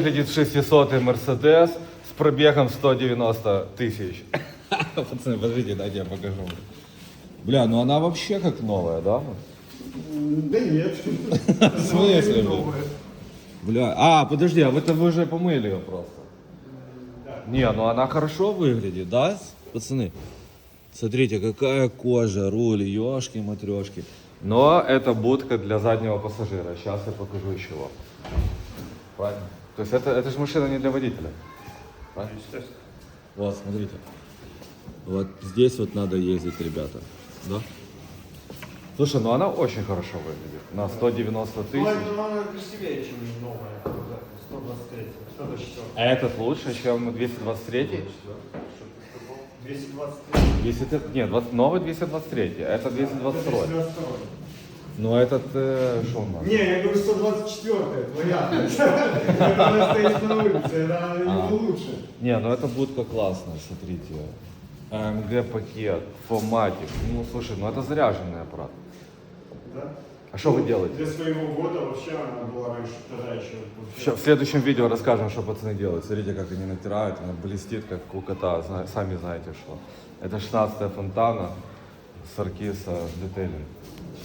Выглядит 600 Мерседес с пробегом 190 тысяч. Пацаны, подождите, дайте я покажу. Бля, ну она вообще как новая, да? Да нет. В смысле, бля? Бля, а, подожди, а это вы уже помыли ее просто? Не, ну она хорошо выглядит, да, пацаны? Смотрите, какая кожа, руль, ёшки, матрешки. Но это будка для заднего пассажира. Сейчас я покажу еще. Правильно? То есть это, это же машина не для водителя. Правильно? Вот, смотрите. Вот здесь вот надо ездить, ребята. Да? Слушай, ну она очень хорошо выглядит. На 190 тысяч. Ну, она красивее, чем новая. 123. 124. А этот лучше, чем 223? 223. 200, нет, 20 новый 223, а это 222. 222. Ну этот, э, что у нас? Не, я говорю 124, твоя. Это она стоит на улице, это не лучше. Не, ну это будка классная, смотрите. AMG пакет, фоматик. Ну слушай, ну это заряженный аппарат. Да? А что вы делаете? Для своего года вообще она была раньше, тогда еще. вообще. Ща- в следующем видео расскажем, что пацаны делают. Смотрите, как они натирают, она блестит, как у кота, Зна- сами знаете что. Это 16 фонтана с Аркиса детейлинг.